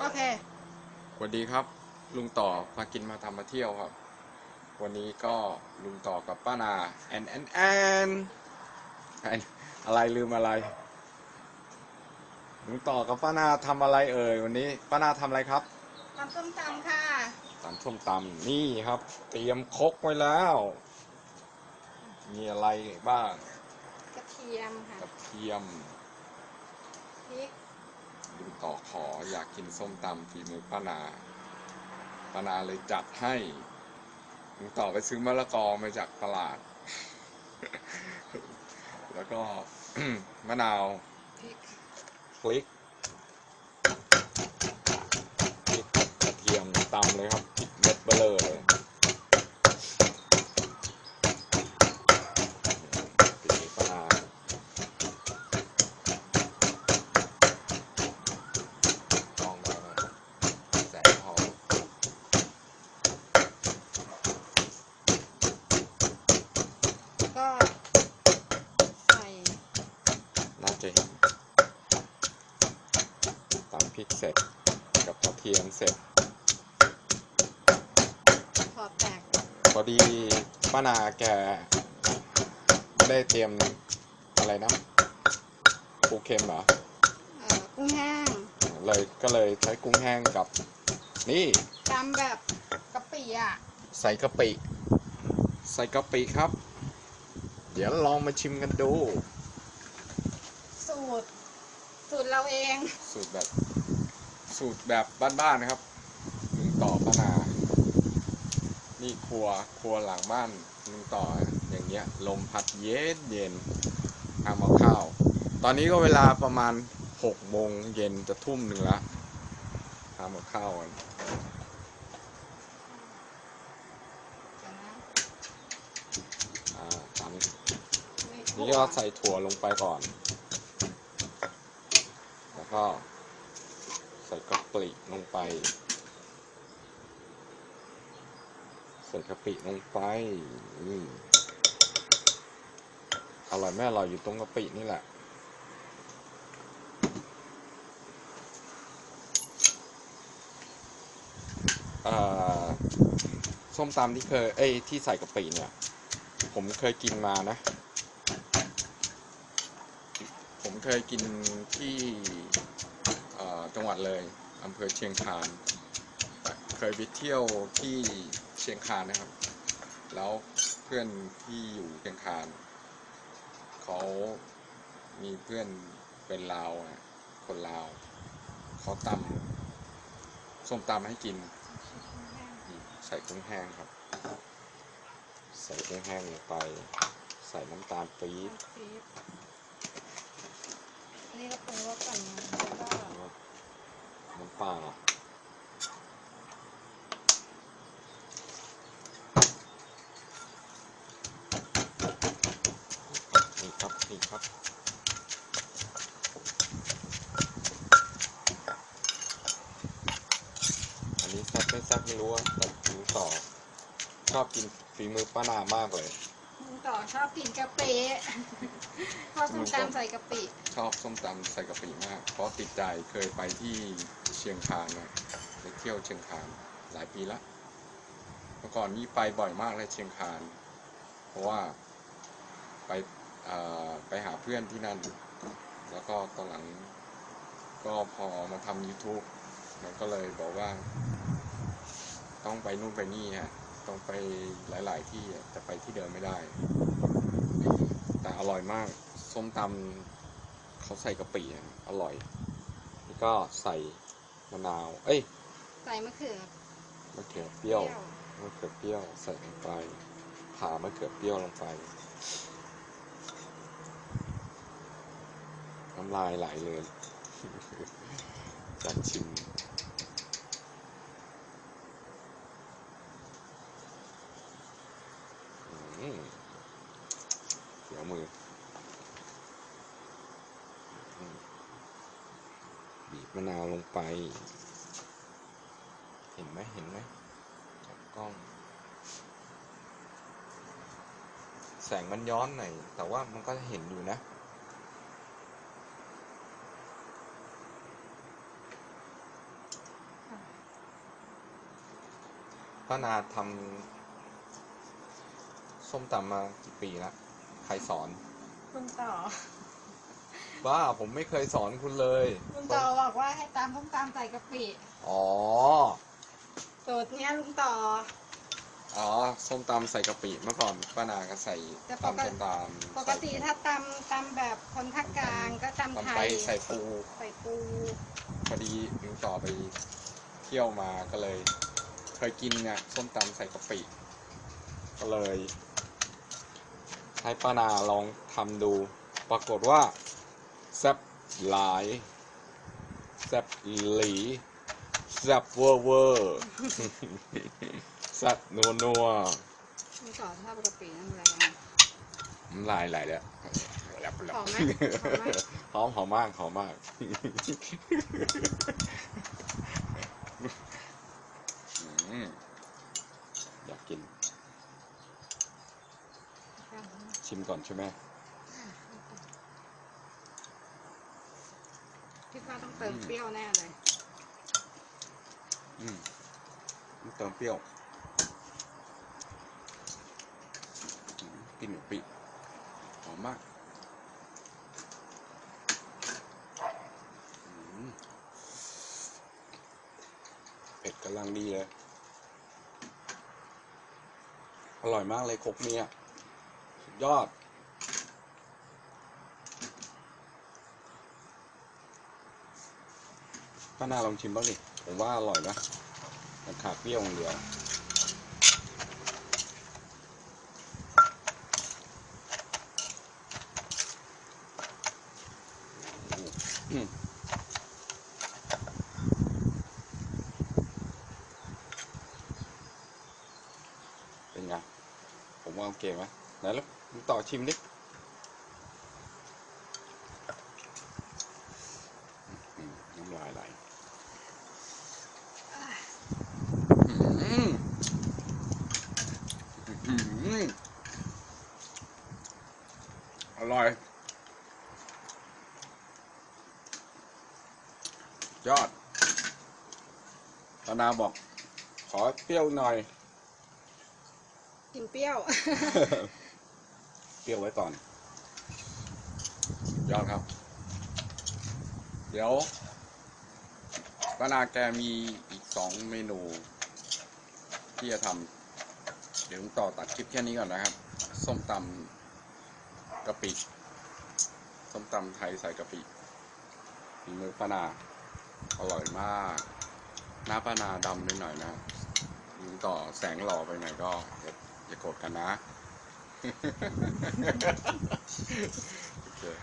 โอเคสวัสดีครับ ลุงต่อพากินมาทำมาเที่ยวครับ วันนี้ก็ลุงต่อกับป้านาแอนแอนแอนแอนอะไรลืมอะไร ลุงต่อกับป้านาทำอะไรเอ่ยวันนี้ป้านาทำอะไรครับทำส้มตำค่ะตำส้มตำนี่ครับ เตรียมครกไว้แล้ว มีอะไรบ้างกระเทียมค่ะกระเทียมพริก ลุงต่อขออยากกินส้มตำฝีมือป้านาป้านาเลยจัดให้ลุงต่อไปซื้อมะละกอมาจากตลาด แล้วก็มะนาวพริก พริกพริกกับกระเทียมตำเลยครับพริกเม็ดเบลอเลยฝีมือป้านาต้องมาแสงพอ ก็ใส่ น่าจะเห็นตำ พริกเสร็จ กับกระเทียมเสร็จ พอแตกพอดีป้านาแกไม่ได้เตรียมอะไรนะปูเค็มเหรอเอ่อกุ้งแห้งเลยก็เลยใช้กุ้งแห้งกับ นี่ ตำแบบกะปิอะใส่กะปิ ใส่กะปิครับ เดี๋ยวลองมาชิมกันดู สูตร สูตรเราเอง สูตรแบบ สูตรแบบบ้านๆนะครับลุงต่อปนา นี่ครัวครัวหลังบ้านลุงต่ออย่างเงี้ย ลมพัดเย็นเย็นทำเอาข้าว ตอนนี้ก็เวลาประมาณหกโมงเย็นจะทุ่มหนึ่งละทำเอาข้าวกันเดี๋ยวนอ่าทำไม่นี่ก็ใส่ถั่วลงไปก่อน แล้วก็ ใส่กะปิลงไป ใส่กะปิลงไปนี่อร่อยไม่อร่อยอยู่ตรงกะปินี่แหละอ่อส้มตำที่เคย เอ้ยที่ใส่กะปิเนี่ย ผมเคยกินมานะ ผมเคยกินที่จังหวัดเลย อำเภอเชียงคาน เคยไปเที่ยวที่เชียงคานนะครับ แล้วเพื่อนที่อยู่เชียงคานเขามีเพื่อนเป็นลาวอะคนลาวเขาตำส้มตำให้กิน ใส่กุ้งแห้งครับ ใส่กุ้งแห้งลงไป ใส่น้ำตาลปี๊บพริกอันนี้เราปรุงรสก่อนนะแล้วก็ น้ำปลานี่ครับ นี่ครับอันนี้ซ่บไม่ซ่บไม่รู้อะแต่กินต่อชอบกินฝีมือป้านามากเลย ลุงต่อชอบกินกะปิชอบส้มตำใส่กะปิ ชอบส้มตำใส่กะปิมาก เพราะติดใจเคยไปที่เชียงคานนะไปเที่ยวเชียงคานหลายปีละเมื่อก่อนนี่ไปบ่อยมากเลยเชียงคาน เพราะว่าไปไปหาเพื่อนที่นั่น แล้วก็ตอนหลังก็พอมาทำ YouTube มันก็เลยบอกว่า ต้องไปนู่นไปนี่ฮะ ต้องไปหลาย ๆ ที่อะแต่ไปที่เดิมไม่ได้ แต่อร่อยมาก ส้มตำเขาใส่กะปิอะอร่อย แล้วก็ใส่มะนาว เอ้ย ใส่มะเขือมะเขือเปรี้ยวมะเขือเปรี้ยวใส่ลงไปผ่ามะเขือเปรี้ยวลงไปน้ำลายไหลเลยจัดชิมอืมเดี๋ยว มืออืมบีบมะนาวลงไป เห็นไหมเห็นไหมจากกล้อง แสงมันย้อนหน่อย แต่ว่ามันก็เห็นอยู่นะป้านาทำส้มตำมากี่ปีละ ใครสอนลุงต่อ บ้าผมไม่เคยสอนคุณเลยลุงต่อบอกว่าให้ตามส้มตำใส่กะปิอ๋อ สูตรเนี้ยลุงต่อ อ๋อ ส้มตำใส่กะปิเมื่อก่อนป้านาก็ใส่แต่ปกติตำส้มตำปกติถ้าตำตำแบบคนภาคกลางก็ตำไทตำไปยใส่ปูใส่ปูพอดีลุงต่อไปเที่ยวมาก็เลย เคยกินเนี่ยส้มตำใส่กะปิ ก็เลย ให้ป้านาลองทำดู ปรากฏว่าแซ่บหลายแซ่บหลีแซ่บเวอร์เวอร์แซ่บนัวนัวลุงต่อชอบกะปินั่นแหละน้ำลายไหลแล้วแลบแลบหอมไหมหอมไหมหอมหอมมากหอมมากอืมอยากกิน ชิมก่อนใช่ไหมคิดว่าต้องเติมเปรี้ยวแน่เลย อืมต้องเติมเปรี้ยวอืมกลินกะปิหอมมากอืมเผ็ดกำลังดีเลย อร่อยมากเลยครกเนี้ยสุด ยอด ป้านาลองชิมบ้างดิ ผมว่าอร่อยนะมันขาดเปรี้ยวอย่างเดียวอืมเป็นไง ผมว่าโอเคไหมไหนแล้ว ต่อชิมดิอืมน้ำลายไหลอืมอืมอร่อยยอดตานาบอก ขอเปรี้ยวหน่อย กินเปรี้ยว เปรี้ยวไว้ก่อน ยอดครับ เดี๋ยวป้านาแกมีอีกสองเมนู ที่จะทำเดี๋ยวต่อตัดคลิปแค่นี้ก่อนนะครับ ส้มตำกะปิ ส้มตำไทยใส่กะปิฝีมือป้านาอร่อยมาก หน้าป้านาดำนิดหน่อยนะลุงต่อแสงหล่อไปหน่อยก็อย่าโกรธกันนะ okay.